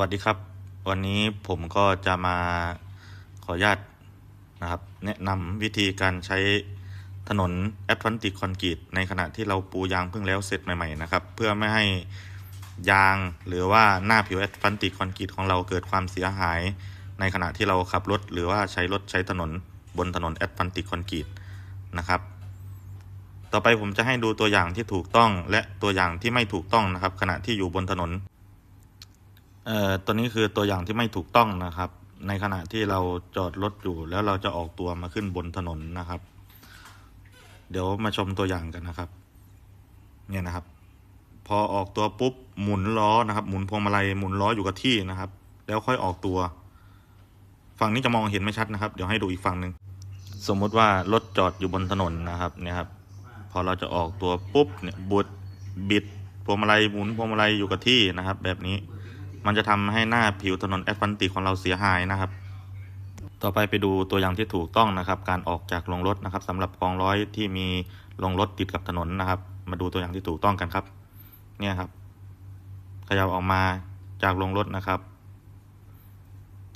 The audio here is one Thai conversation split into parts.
วัสดีครับ วันนี้ผมก็จะมาขออนุญาตนะครับ แนะนำวิธีการใช้ถนนแอตแลนติกคอนกรีตในขณะที่เราปูยางเพิ่งแล้วเสร็จใหม่ๆนะครับ เพื่อไม่ให้ยางหรือว่าหน้าผิวแอตแลนติกคอนกรีตของเราเกิดความเสียหาย ในขณะที่เราขับรถ หรือว่าใช้รถใช้ถนนบนถนนแอตแลนติกคอนกรีตนะครับ ต่อไปผมจะให้ดูตัวอย่างที่ถูกต้องและตัวอย่างที่ไม่ถูกต้องนะครับ ขณะที่อยู่บนถนน เอ่อตัวนี้คือตัวอย่างที่ไม่ถูกต้องนะครับ ในขณะที่เราจอดรถอยู่แล้วเราจะออกตัวมาขึ้นบนถนนนะครับ เดี๋ยวมาชมตัวอย่างกันนะครับ เนี่ยนะครับ พอออกตัวปุ๊บหมุนล้อนะครับ หมุนพวงมาลัยหมุนล้ออยู่กับที่นะครับ แล้วค่อยออกตัว ฝั่งนี้จะมองเห็นไม่ชัดนะครับ เดี๋ยวให้ดูอีกฝั่งหนึ่งสมมุติว่ารถจอดอยู่บนถนนนะครับเนี่ยครับ พอเราจะออกตัวปุ๊บเนี่ยบุดบิดพวงมาลัยหมุนพวงมาลัยอยู่กับที่นะครับ แบบนี้ มันจะทำให้หน้าผิวถนนแอสฟันติกของเราเสียหายนะครับ ต่อไปไปดูตัวอย่างที่ถูกต้องนะครับ การออกจากโรงรถนะครับสำหรับกองร้อยที่มีโรงรถติดกับถนนนะครับ มาดูตัวอย่างที่ถูกต้องกันครับ เนี่ยครับ ขยับออกมาจากโรงรถนะครับ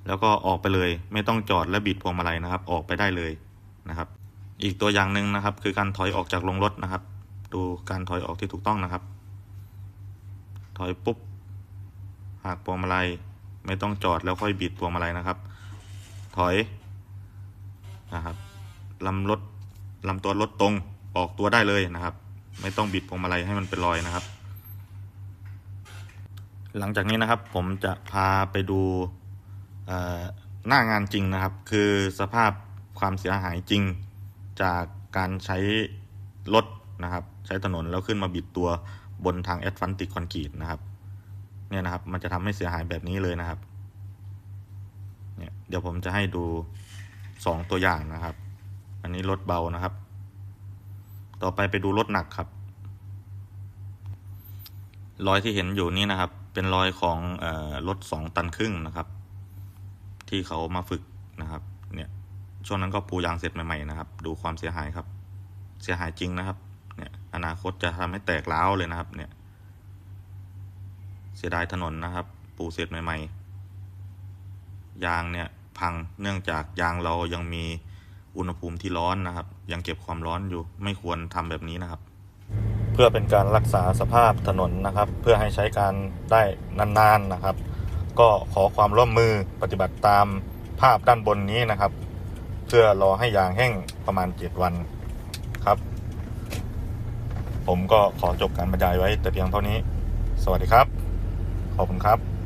แล้วก็ออกไปเลย ไม่ต้องจอดและบิดพวงมาลัยนะครับ ออกไปได้เลยนะครับ อีกตัวอย่างหนึ่งนะครับ คือการถอยออกจากโรงรถนะครับ ดูการถอยออกที่ถูกต้องนะครับ ถอยปุ๊บ หากพวงมาลัยไม่ต้องจอดแล้วค่อยบิดพวงมาลัยนะครับ ถอยนะครับลำรถลำตัวรถตรงออกตัวได้เลยนะครับ ไม่ต้องบิดพวงมาลัยให้มันเป็นรอยนะครับ หลังจากนี้นะครับผมจะพาไปดูหน้างานจริงนะครับ คือสภาพความเสียหายจริงจากการใช้รถนะครับ ใช้ถนนแล้วขึ้นมาบิดตัวบนทางแอสฟันติกคอนกรีตนะครับ เนี่ยนะครับ มันจะทำให้เสียหายแบบนี้เลยนะครับ เนี่ยเดี๋ยวผมจะให้ดูสองตัวอย่างนะครับ อันนี้รถเบานะครับ ต่อไปไปดูรถหนักครับรอยที่เห็นอยู่นี่นะครับ เป็นรอยของออรถสองตันครึ่งนะครับ ที่เขามาฝึกนะครับ เนี่ยช่วงนั้นก็ปูยางเสร็จใหม่ๆนะครับ ดูความเสียหายครับ เสียหายจริงนะครับ เนี่ยอนาคตจะทำให้แตกร้าวเลยนะครับ เนี่ย เสียดายถนนนะครับ ปูเสร็จใหม่ ๆ ยางเนี่ยพังเนื่องจากยางเรายังมีอุณหภูมิที่ร้อนนะครับ ยังเก็บความร้อนอยู่ไม่ควรทำแบบนี้นะครับ เพื่อเป็นการรักษาสภาพถนนนะครับ เพื่อให้ใช้การได้นานๆนะครับ ก็ขอความร่วมมือปฏิบัติตามภาพด้านบนนี้นะครับ เพื่อรอให้ยางแห้งประมาณ7วันครับ ผมก็ขอจบการบรรยายไว้แต่เพียงเท่านี้ สวัสดีครับ ขอบคุณครับ